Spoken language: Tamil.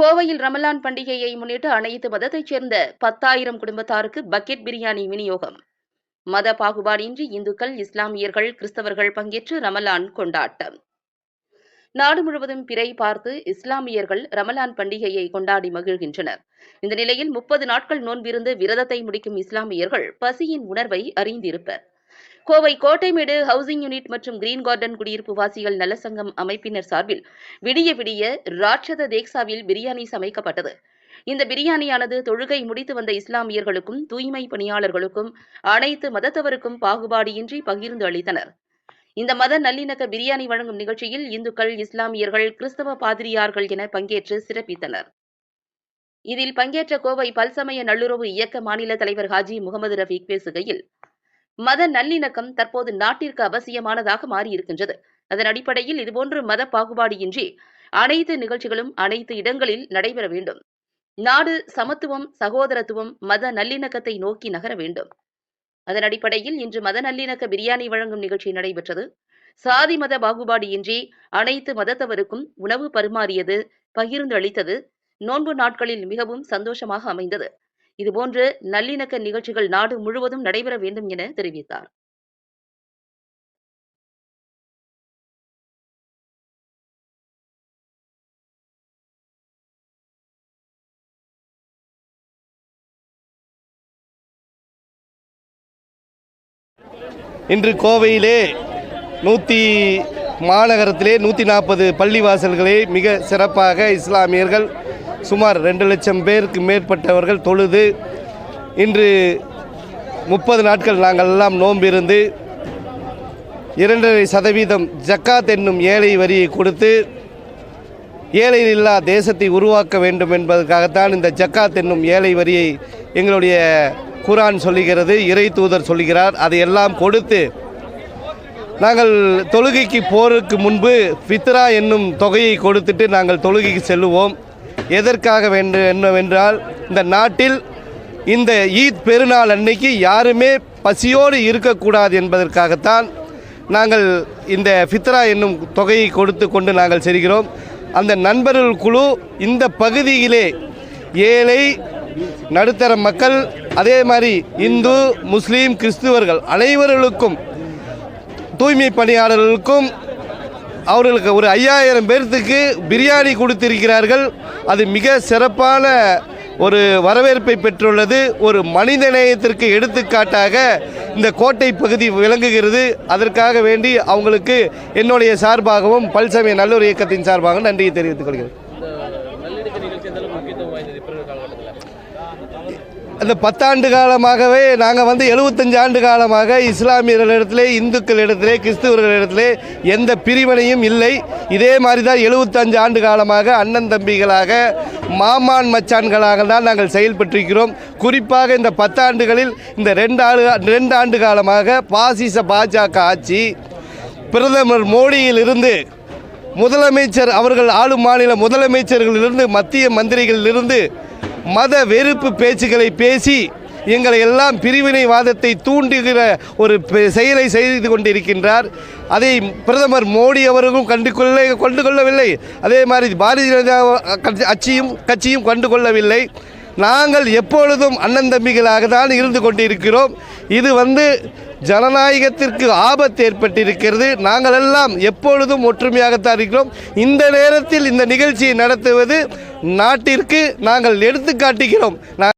கோவையில் ரமலான் பண்டிகையை முன்னிட்டு அனைத்து மதத்தைச் சேர்ந்த பத்தாயிரம் குடும்பத்தாருக்கு பக்கெட் பிரியாணி விநியோகம். மத பாகுபாடின்றி இந்துக்கள் இஸ்லாமியர்கள் கிறிஸ்தவர்கள் பங்கேற்று ரமலான் கொண்டாட்டம். நாடு முழுவதும் பிறை பார்த்து இஸ்லாமியர்கள் ரமலான் பண்டிகையை கொண்டாடி மகிழ்கின்றனர். இந்த நிலையில் முப்பது நாட்கள் நோன்பிருந்து விரதத்தை முடிக்கும் இஸ்லாமியர்கள் பசியின் உணர்வை அறிந்திருப்பர். கோவை கோட்டைமேடு ஹவுசிங் யூனிட் மற்றும் கிரீன் கார்டன் குடியிருப்பு வாசிகள் நலசங்கம் அமைப்பினர் சார்பில் விடிய விடிய ராட்சத தேக்சாவில் பிரியாணி சமைக்கப்பட்டது. இந்த பிரியாணியானது தொழுகை முடித்து வந்த இஸ்லாமியர்களுக்கும் தூய்மை பணியாளர்களுக்கும் அனைத்து மதத்தவருக்கும் பாகுபாடியின்றி பகிர்ந்து அளித்தனர். இந்த மத நல்லிணக்க பிரியாணி வழங்கும் நிகழ்ச்சியில் இந்துக்கள் இஸ்லாமியர்கள் கிறிஸ்தவ பாதிரியார்கள் என பங்கேற்று சிறப்பித்தனர். இதில் பங்கேற்ற கோவை பல்சமய நல்லுறவு இயக்க மாநில தலைவர் ஹாஜி முகமது ரஃபீக் பேசுகையில் மத நல்லிணக்கம் தற்போது நாட்டிற்கு அவசியமானதாக மாறியிருக்கின்றது. அதன் அடிப்படையில் இதுபோன்று மத பாகுபாடியின்றி அனைத்து நிகழ்ச்சிகளும் அனைத்து இடங்களில் நடைபெற வேண்டும். நாடு சமத்துவம் சகோதரத்துவம் மத நல்லிணக்கத்தை நோக்கி நகர வேண்டும். அதன் அடிப்படையில் இன்று மத நல்லிணக்க பிரியாணி வழங்கும் நிகழ்ச்சி நடைபெற்றது. சாதி மத பாகுபாடியின்றி இன்றி அனைத்து மதத்தவருக்கும் உணவு பரிமாறியது பகிர்ந்து அளித்தது நோன்பு நாட்களில் மிகவும் சந்தோஷமாக அமைந்தது. இதுபோன்ற நல்லிணக்க நிகழ்ச்சிகள் நாடு முழுவதும் நடைபெற வேண்டும் என தெரிவித்தார். இன்று கோவையிலே நூற்றி மாநகரத்திலே நூற்றி நாற்பது பள்ளிவாசல்களை மிக சிறப்பாக இஸ்லாமியர்கள் சுமார் ரெண்டு லட்சம் பேருக்கு மேற்பட்டவர்கள் தொழுது இன்று முப்பது நாட்கள் நாங்கள் எல்லாம் நோம்பிருந்து இரண்டரை சதவீதம் ஜக்காத் என்னும் ஏழை வரியை கொடுத்து ஏழை இல்லா தேசத்தை உருவாக்க வேண்டும் என்பதற்காகத்தான் இந்த ஜக்காத் என்னும் ஏழை வரியை எங்களுடைய குரான் சொல்லுகிறது இறை தூதர் சொல்லுகிறார். அதையெல்லாம் கொடுத்து நாங்கள் தொழுகைக்கு போருக்கு முன்பு ஃபித்ரா என்னும் தொகையை கொடுத்துட்டு நாங்கள் தொழுகைக்கு செல்லுவோம். எதற்காக வேண்டும் என்னவென்றால் இந்த நாட்டில் இந்த ஈத் பெருநாள் அன்னைக்கு யாருமே பசியோடு இருக்கக்கூடாது என்பதற்காகத்தான் நாங்கள் இந்த ஃபித்ரா என்னும் தொகையை கொடுத்து கொண்டு நாங்கள் செல்கிறோம். அந்த நண்பர்கள் குழு இந்த பகுதியிலே ஏழை நடுத்தர மக்கள் அதே மாதிரி இந்து முஸ்லீம் கிறிஸ்துவர்கள் அனைவர்களுக்கும் தூய்மை பணியாளர்களுக்கும் அவர்களுக்கு ஒரு ஐயாயிரம் பேர்த்துக்கு பிரியாணி கொடுத்திருக்கிறார்கள். அது மிக சிறப்பான ஒரு வரவேற்பை பெற்றுள்ளது. ஒரு மனிதநேயத்திற்கு எடுத்துக்காட்டாக இந்த கோட்டை பகுதி விளங்குகிறது. அதற்காக வேண்டி அவங்களுக்கு என்னுடைய சார்பாகவும் பல்சமய நல்லூர் இயக்கத்தின் சார்பாகவும் நன்றியை தெரிவித்துக் கொள்கிறேன் இந்த நல்லிணக்க நிகழ்ச்சி எந்த அளவுக்கு முக்கியத்துவம் வாய்ந்தது இப்போ இருக்கிற காலகட்டத்தில் அந்த பத்தாண்டு காலமாகவே நாங்கள் வந்து எழுபத்தஞ்சு ஆண்டு காலமாக இஸ்லாமியர்களிடத்திலே இந்துக்களிடத்திலே கிறிஸ்துவர்களிடத்திலே எந்த பிரிவினையும் இல்லை. இதே மாதிரி தான் எழுபத்தஞ்சு ஆண்டு காலமாக அண்ணன் தம்பிகளாக மாமான் மச்சான்களாக தான் நாங்கள் செயல்பட்டிருக்கிறோம். குறிப்பாக இந்த பத்தாண்டுகளில் இந்த ரெண்டு ஆண்டு ரெண்டு ஆண்டு காலமாக பாசிச பாஜக ஆட்சி பிரதமர் மோடியிலிருந்து முதலமைச்சர் அவர்கள் ஆளும் மாநில முதலமைச்சர்களிலிருந்து மத்திய மந்திரிகளிலிருந்து மத வெறுப்பு பேச்சுக்களை பேசி எங்களை எல்லாம் பிரிவினைவாதத்தை தூண்டுகிற ஒரு பெ- செயலை செய்து கொண்டிருக்கின்றார். அதை பிரதமர் மோடி அவர்களும் கண்டு கொள்ள கொண்டு கொள்ளவில்லை. அதே மாதிரி பாரதிய ஜனதா கட்சி- கட்சியும் கட்சியும் கண்டு கொள்ளவில்லை. நாங்கள் எப்பொழுதும் அண்ணன் தம்பிகளாக தான் இருந்து கொண்டிருக்கிறோம். இது வந்து ஜனநாயகத்திற்கு ஆபத்து ஏற்பட்டிருக்கிறது. நாங்கள் எல்லாம் எப்பொழுதும் ஒற்றுமையாகத்தான் இருக்கிறோம். இந்த நேரத்தில் இந்த நிகழ்ச்சியை நடத்துவது நாட்டிற்கு நாங்கள் எடுத்து காட்டுகிறோம்